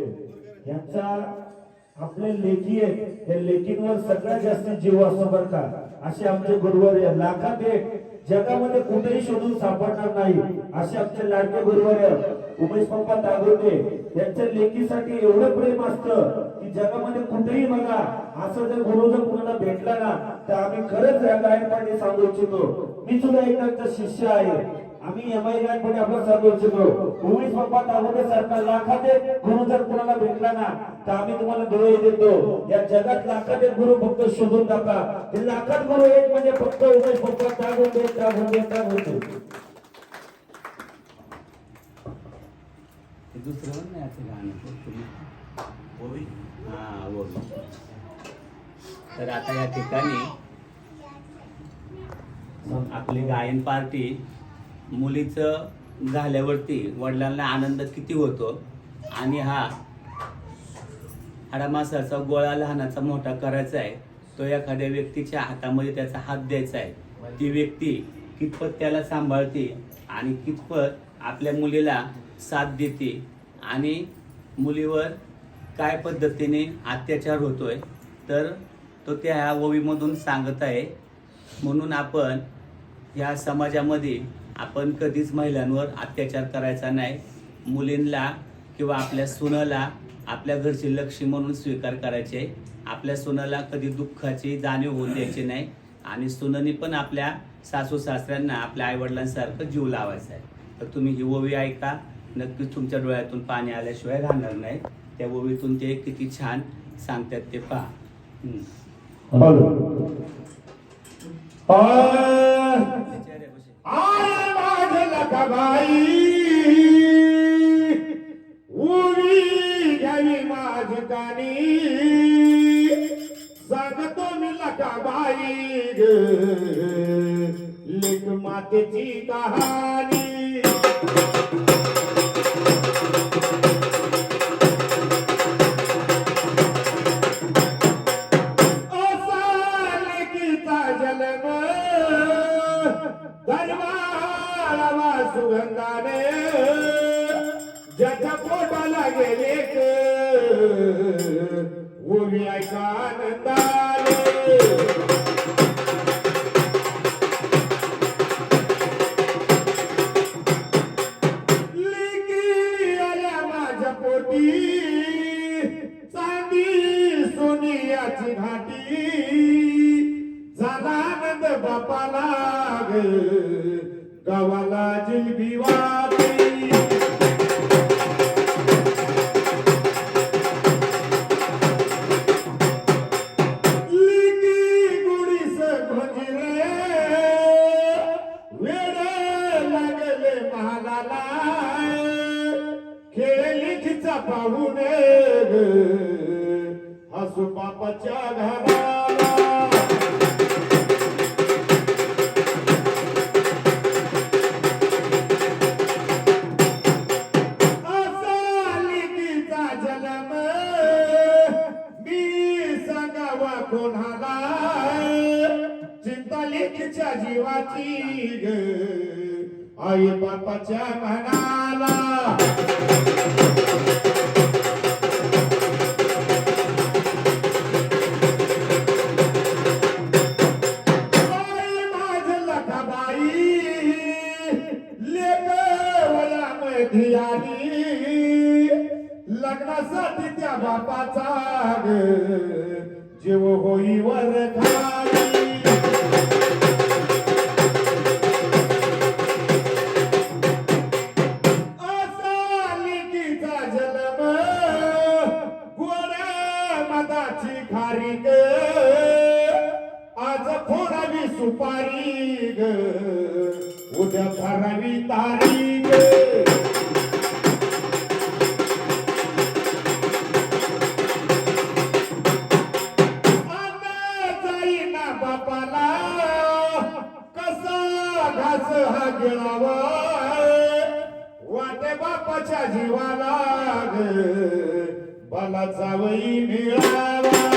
पप्पा यांचा आपले लेखी आहेत. या लेखींवर सगळ्यात जास्त जीव असतो बरं का. असे आमचे गुरुवर्य लाखात एक. जगामध्ये कुठेही शोधून सापडणार नाही. असे आमचे लाडके गुरुवर्य उमेश पप्पा तागोंडे यांच्या लेखीसाठी एवढं प्रेम असतं की जगामध्ये कुठेही बघा असं जर गुरु जर कुणाला भेटला ना तर आम्ही खरंच या गायकवाडी सांगू इच्छितो. मी सुद्धा एक शिष्य आहे. आम्ही एम आय गायकवाडी आपला सांगू इच्छितो. उमेश पप्पा सारखा लाखात एक गुरु जर कुणाला भेटला ना तर आम्ही तुम्हाला डोळे देतो. या जगात लाखात एक गुरु फक्त शोधून टाका. हे लाखात गुरु एक म्हणजे फक्त उमेश पप्पा तागोंडे तागोंडे तागोंडे ते दुसरं पण नाही असं गाणं? तुम्ही ओवी हा ओवी तर आता या ठिकाणी आपली गायन पार्टी मुलीचं झाल्यावरती वडिलांना आनंद किती होतो? आणि हा हाडामासाचा गोळा लहानाचा मोठा करायचा आहे तो एखाद्या व्यक्तीच्या हातामध्ये त्याचा हात द्यायचा आहे. ती व्यक्ती कितपत त्याला सांभाळते आणि कितपत आपल्या मुलीला साथ देते आणि मुलीवर काय पद्धतीने अत्याचार होतोय तर तो त्या ओवीमधून सांगत आहे. म्हणून आपण या समाजामध्ये आपण कधीच महिलांवर अत्याचार करायचा नाही. मुलींना किंवा आपल्या सुनाला आपल्या घरची लक्ष्मी म्हणून स्वीकार करायचे. आपल्या सुनाला कधी दुःखाची जाणीव होऊन द्यायची नाही. आणि सुनांनी पण आपल्या सासू सासऱ्यांना आपल्या आईवडिलांसारखं जीव लावायचा आहे. तर तुम्ही ही ओवी ऐका नक्कीच तुमच्या डोळ्यातून पाणी आल्याशिवाय राहणार नाही. त्या ओवीतून ते किती छान सांगतात ते पहा. माझ उभी घ्यावी माझ कानी सांगतो मी लकाबाई ग. लेख मातेची कहाणी. Valeu! लेखीच्या ग आई बापाच्या मनाला लग्नासाठी त्या बापाचा जीव होई वर खा. मदाची खारी ग. आज फोडावी सुपारी ग. उद्या भरावी तारी ग. बापाला घास गिळावा? वाटे बापाच्या जीवाला ग. बाला जावई मिळावा.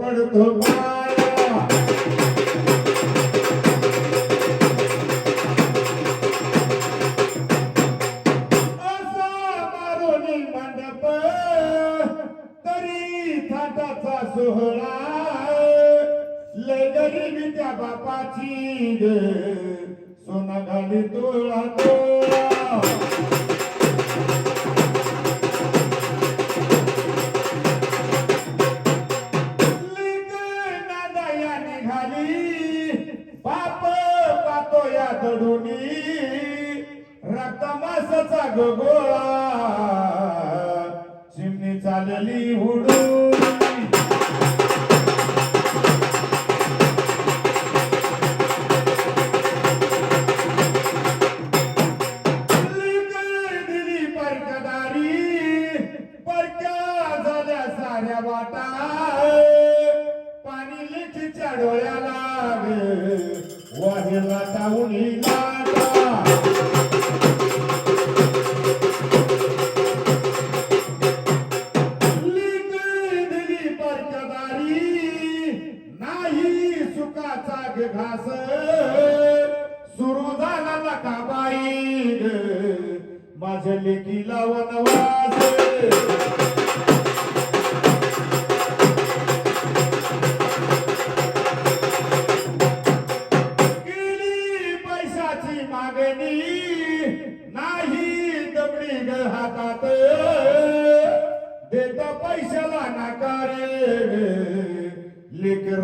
पडतो सोहळा लय गरीबी त्या बापाची ग. निघाली बाप पातो या दडुनी. रक्त मासाचा गोगोळा. चिमणी चालली हुडून परक्या झाल्या वाटा. डोळ्याला ग, टाऊन नाही सुखाचा घास. सुरू झाला का बाई माझ्या लेकीला वनवास.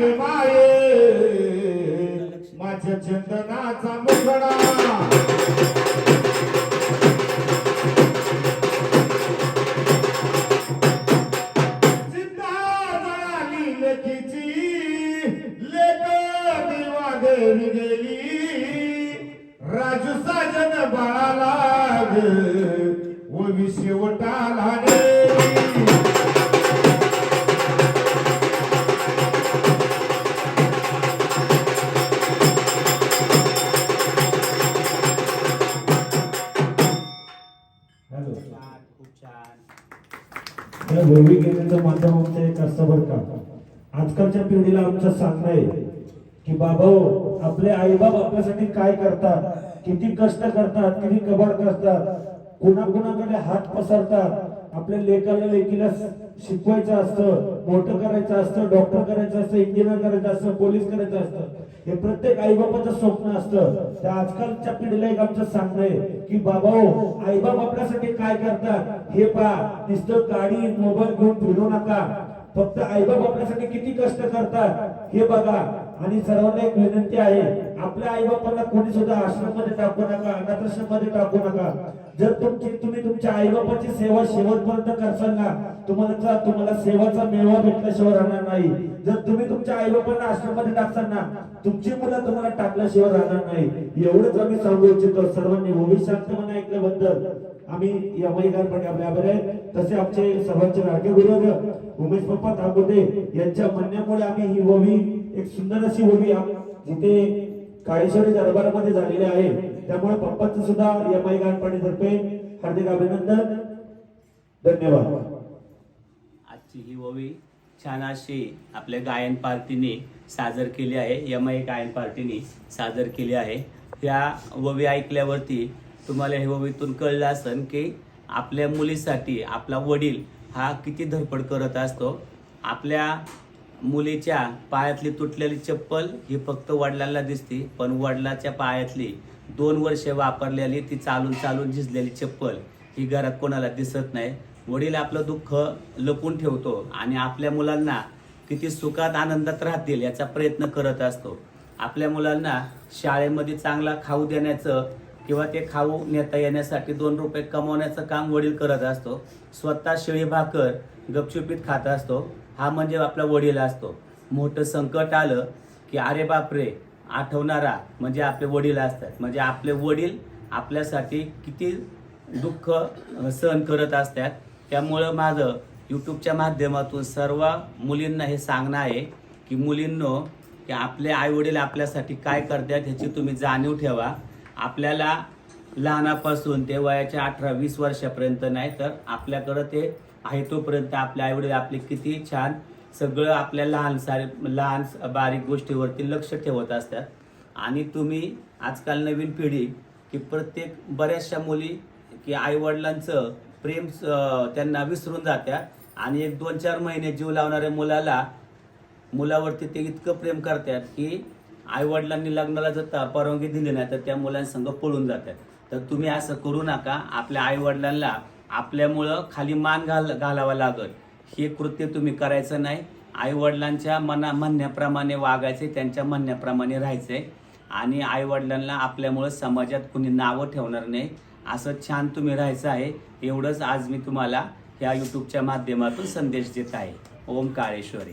गे माये. माझ्या चंदनाचा मुखडा. राजू साजन बाळाला ग, ओवी शेवटाला गेली. या भूमिकेचं एक असतं बरं का? आजकालच्या पिढीला आमचं सांगणं आहे की बाबा हो, आपले आईबाप आपल्यासाठी काय करतात? किती कष्ट करतात? किती कबाड करतात? कुणाकुणाकडे हात पसरतात? आपल्या लेकाला लेकीला शिकवायचं असतं मोठं करायचं असतं डॉक्टर करायचं असतं इंजिनियर करायचं असतं पोलीस करायचं असतं. हे प्रत्येक आईबापाचं स्वप्न असतं. त्या आजकालच्या पिढीला एक आमचं सांगणं आहे की बाबा हो, आईबाप आपल्यासाठी काय करतात हे पहा. नुसतं गाडी मोबाईल घेऊन फिरू नका. फक्त आईबाप आपल्यासाठी किती कष्ट करतात हे बघा. आणि सर्वांना एक विनंती आहे आपल्या आई बापांना कोणी सुद्धा आश्रममध्ये टाकू नका अनाथाश्रममध्ये टाकू नका. जर तुमची तुम्ही तुमच्या आई बापाची सेवा शेवटपर्यंत करसाल ना तुम्हाला तुम्हाला सेवाचा मेवा भेटल्याशिवाय राहणार नाही. जर तुम्ही तुमच्या आई बाबांना मध्ये टाकसाल ना तुमची मुलं तुम्हाला टाकल्याशिवाय राहणार नाही. एवढंच आम्ही सांगू इच्छितो सर्वांनी ओवी शांतपणे ऐकल्याबद्दल. आम्ही यमईदारपणे गारपणे आपल्या आहे तसे आमचे सर्वांचे लाडके गुरु उमेश पप्पा तांबोटे यांच्या म्हणण्यामुळे आम्ही ही ओवी एक सुंदर अशी ओवी जिथे काळेश्वरी दरबारामध्ये झालेली आहे. त्यामुळे पप्पाचं सुद्धा यमाई गारपणे तर्फे हार्दिक अभिनंदन. धन्यवाद. आजची ही ओवी छान अशी आपल्या गायन पार्टीने सादर केली आहे. यम आय गायन पार्टीने सादर केली आहे. या ववी ऐकल्यावरती तुम्हाला हे ववीतून कळलं असेल की आपल्या मुलीसाठी आपला वडील हा किती धडपड करत असतो. आपल्या मुलीच्या पायातली तुटलेली चप्पल ही फक्त वडिलांना दिसते पण वडिलाच्या पायातली दोन वर्षे वापरलेली ती चालून चालून झिजलेली चप्पल ही घरात कोणाला दिसत नाही. वडील आपलं दुःख लपून ठेवतो आणि आपल्या मुलांना किती सुखात आनंदात राहतील याचा प्रयत्न करत असतो. आपल्या मुलांना शाळेमध्ये चांगला खाऊ देण्याचं किंवा ते खाऊ नेता येण्यासाठी दोन रुपये कमवण्याचं काम वडील करत असतो. स्वतः शेळी भाकर गपचुपीत खात असतो. हा म्हणजे आपला वडील असतो. मोठं संकट आलं की अरे बापरे आठवणारा म्हणजे आपले वडील असतात. म्हणजे आपले वडील आपल्यासाठी किती दुःख सहन करत असतात. त्यामुळं माझं यूट्यूबच्या माध्यमातून सर्व मुलींना हे सांगणं आहे की मुलींनो की आपले आईवडील आपल्यासाठी काय करतात ह्याची तुम्ही जाणीव ठेवा. आपल्याला लहानापासून ते वयाच्या अठरा वीस वर्षापर्यंत नाही तर आपल्याकडं ते आहे तोपर्यंत आपले आईवडील आपले किती छान सगळं आपल्या लहान सारे लहान बारीक गोष्टीवरती लक्ष ठेवत असतात. आणि तुम्ही आजकाल नवीन पिढी की प्रत्येक बऱ्याचशा मुली की आईवडिलांचं प्रेम त्यांना विसरून जात्या. आणि एक दोन चार महिने जीव लावणाऱ्या मुलाला मुलावरती ते इतकं प्रेम करतात की आईवडिलांनी लग्नाला जर परवानगी दिली नाही तर त्या मुलांसंग पळून जातात. तर तुम्ही असं करू नका. आपल्या आईवडिलांना आपल्यामुळं खाली मान घाल घालावा लागत हे कृत्य तुम्ही करायचं नाही. आईवडिलांच्या मना म्हणण्याप्रमाणे वागायचे त्यांच्या म्हणण्याप्रमाणे राहायचे आणि आईवडिलांना आपल्यामुळं समाजात कुणी नावं ठेवणार नाही. असं छान तुम्ही राहायचं आहे एवढंच आज मी तुम्हाला ह्या यूट्यूबच्या माध्यमातून संदेश देत आहे. ओम काळेश्वरी